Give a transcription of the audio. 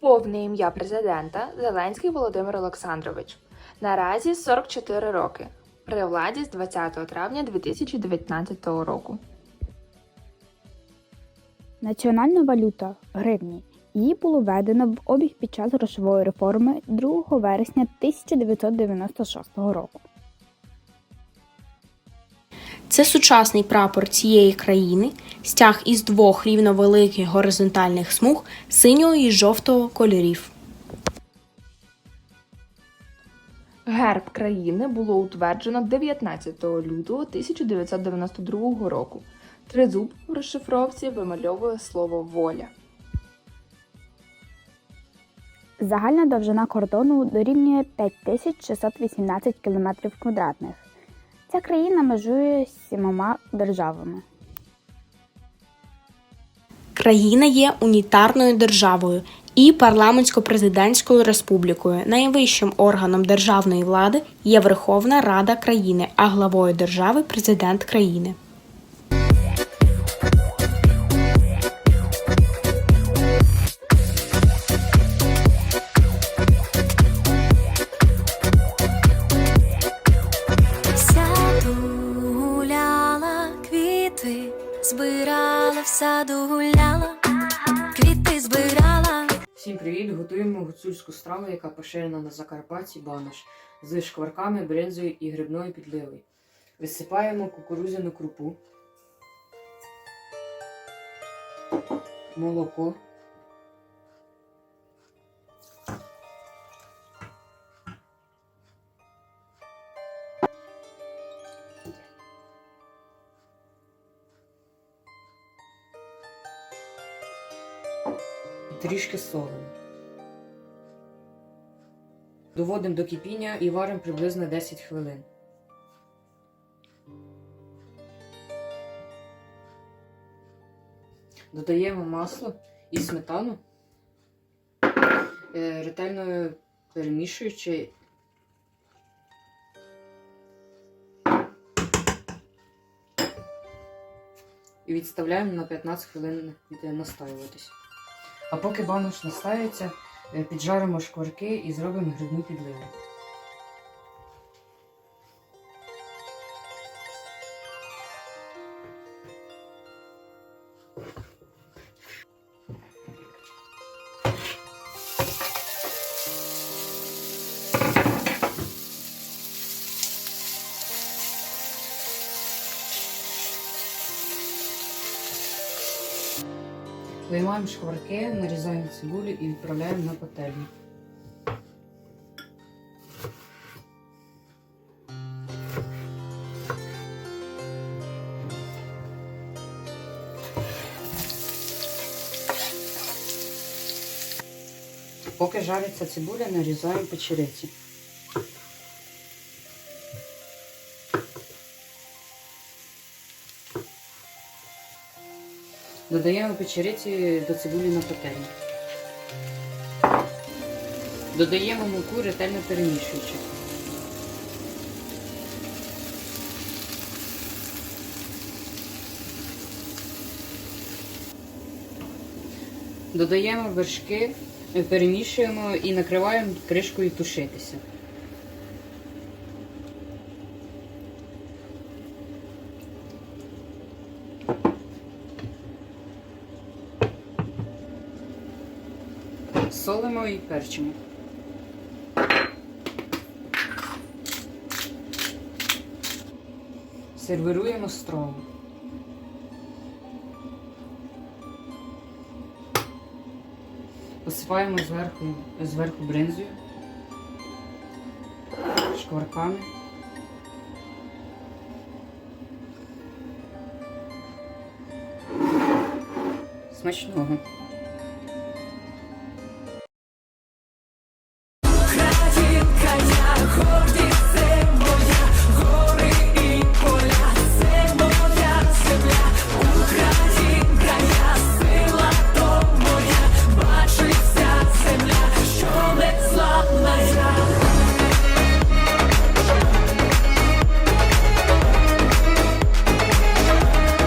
Повне ім'я президента Зеленський Володимир Олександрович. Наразі 44 роки. При владі з 20 травня 2019 року. Національна валюта гривні. Її було введено в обіг під час грошової реформи 2 вересня 1996 року. Це сучасний прапор цієї країни, стяг із двох рівновеликих горизонтальних смуг синього і жовтого кольорів. Герб країни було утверджено 19 лютого 1992 року. Тризуб в розшифровці вимальовує слово воля. Загальна довжина кордону дорівнює 5618 км квадратних. Ця країна межує з сімома державами. Країна є унітарною державою і парламентсько-президентською республікою. Найвищим органом державної влади є Верховна Рада країни, а главою держави президент країни. Саду гуляла, квіти збирала. Всім привіт! Готуємо гуцульську страву, яка поширена на Закарпатті банош з шкварками, бринзою і грибною підливою. Висипаємо кукурузяну крупу, молоко, трішки солимо. Доводимо до кипіння і варимо приблизно 10 хвилин. Додаємо масло і сметану, е, ретельно перемішуючи. І відставляємо на 15 хвилин е, настоюватись. А поки банош настається, е, піджаримо шкварки і зробимо грибну підливу. Виймаємо шкварки, нарізаємо цибулю і відправляємо на пательню. Поки жариться цибуля, нарізаємо печериці. Додаємо печериці до цибулі на пательню. Додаємо муку, ретельно перемішуючи. Додаємо вершки, перемішуємо і накриваємо кришкою тушитися. Солимо і перчимо. Сервіруємо страву. Посипаємо зверху, зверху бринзою, шкварками. Смачного.